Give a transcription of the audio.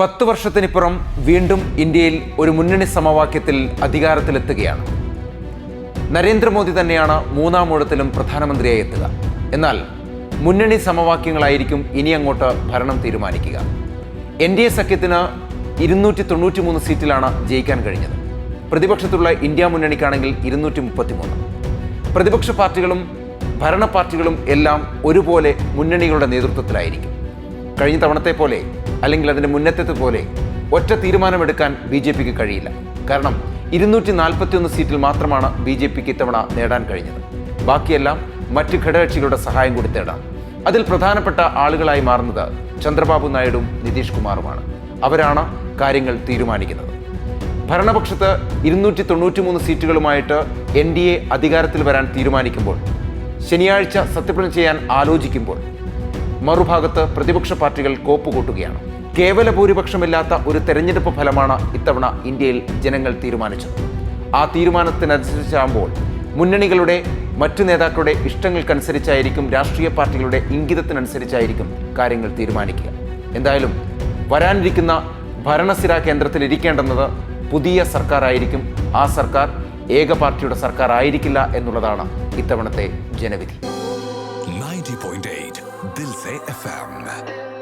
പത്ത് വർഷത്തിനിപ്പുറം വീണ്ടും ഇന്ത്യയിൽ ഒരു മുന്നണി സമവാക്യത്തിൽ അധികാരത്തിലെത്തുകയാണ്. നരേന്ദ്രമോദി തന്നെയാണ് മൂന്നാം ഊഴത്തിലും പ്രധാനമന്ത്രിയായി എത്തുക. എന്നാൽ മുന്നണി സമവാക്യങ്ങളായിരിക്കും ഇനി അങ്ങോട്ട് ഭരണം തീരുമാനിക്കുക. എൻ ഡി എ സഖ്യത്തിന് ഇരുന്നൂറ്റി തൊണ്ണൂറ്റി മൂന്ന് സീറ്റിലാണ് ജയിക്കാൻ കഴിഞ്ഞത്. പ്രതിപക്ഷത്തുള്ള ഇന്ത്യ മുന്നണിക്കാണെങ്കിൽ ഇരുന്നൂറ്റി മുപ്പത്തി മൂന്ന് പ്രതിപക്ഷ പാർട്ടികളും ഭരണ പാർട്ടികളും എല്ലാം ഒരുപോലെ മുന്നണികളുടെ നേതൃത്വത്തിലായിരിക്കും. കഴിഞ്ഞ തവണത്തെ പോലെ അല്ലെങ്കിൽ അതിന്റെ മുന്നത്തെ പോലെ ഒറ്റ തീരുമാനമെടുക്കാൻ ബി ജെ പിക്ക് കഴിയില്ല. കാരണം ഇരുന്നൂറ്റി നാൽപ്പത്തിയൊന്ന് സീറ്റിൽ മാത്രമാണ് ബി ജെ പിക്ക് ഇത്തവണ നേടാൻ കഴിഞ്ഞത്. ബാക്കിയെല്ലാം മറ്റ് ഘടകകക്ഷികളുടെ സഹായം കൂടി തേടാം. അതിൽ പ്രധാനപ്പെട്ട ആളുകളായി മാറുന്നത് ചന്ദ്രബാബു നായിഡുവും നിതീഷ് കുമാറുമാണ്. അവരാണ് കാര്യങ്ങൾ തീരുമാനിക്കുന്നത്. ഭരണപക്ഷത്ത് ഇരുന്നൂറ്റി തൊണ്ണൂറ്റി മൂന്ന് സീറ്റുകളുമായിട്ട് എൻ ഡി എ അധികാരത്തിൽ വരാൻ തീരുമാനിക്കുമ്പോൾ ശനിയാഴ്ച സത്യപ്രതിജ്ഞ ചെയ്യാൻ ആലോചിക്കുമ്പോൾ മറുഭാഗത്ത് പ്രതിപക്ഷ പാർട്ടികൾ കോപ്പുകൂട്ടുകയാണ്. കേവല ഭൂരിപക്ഷമില്ലാത്ത ഒരു തെരഞ്ഞെടുപ്പ് ഫലമാണ് ഇത്തവണ ഇന്ത്യയിൽ ജനങ്ങൾ തീരുമാനിച്ചത്. ആ തീരുമാനത്തിനനുസരിച്ചാകുമ്പോൾ മുന്നണികളുടെ മറ്റു നേതാക്കളുടെ ഇഷ്ടങ്ങൾക്കനുസരിച്ചായിരിക്കും രാഷ്ട്രീയ പാർട്ടികളുടെ ഇംഗിതത്തിനനുസരിച്ചായിരിക്കും കാര്യങ്ങൾ തീരുമാനിക്കുക. എന്തായാലും വരാനിരിക്കുന്ന ഭരണസിര കേന്ദ്രത്തിൽ ഇരിക്കേണ്ടെന്നത് പുതിയ സർക്കാരായിരിക്കും. ആ സർക്കാർ ഏക പാർട്ടിയുടെ സർക്കാർ ആയിരിക്കില്ല എന്നുള്ളതാണ് ഇത്തവണത്തെ ജനവിധി. 90.8 दिल से एफएम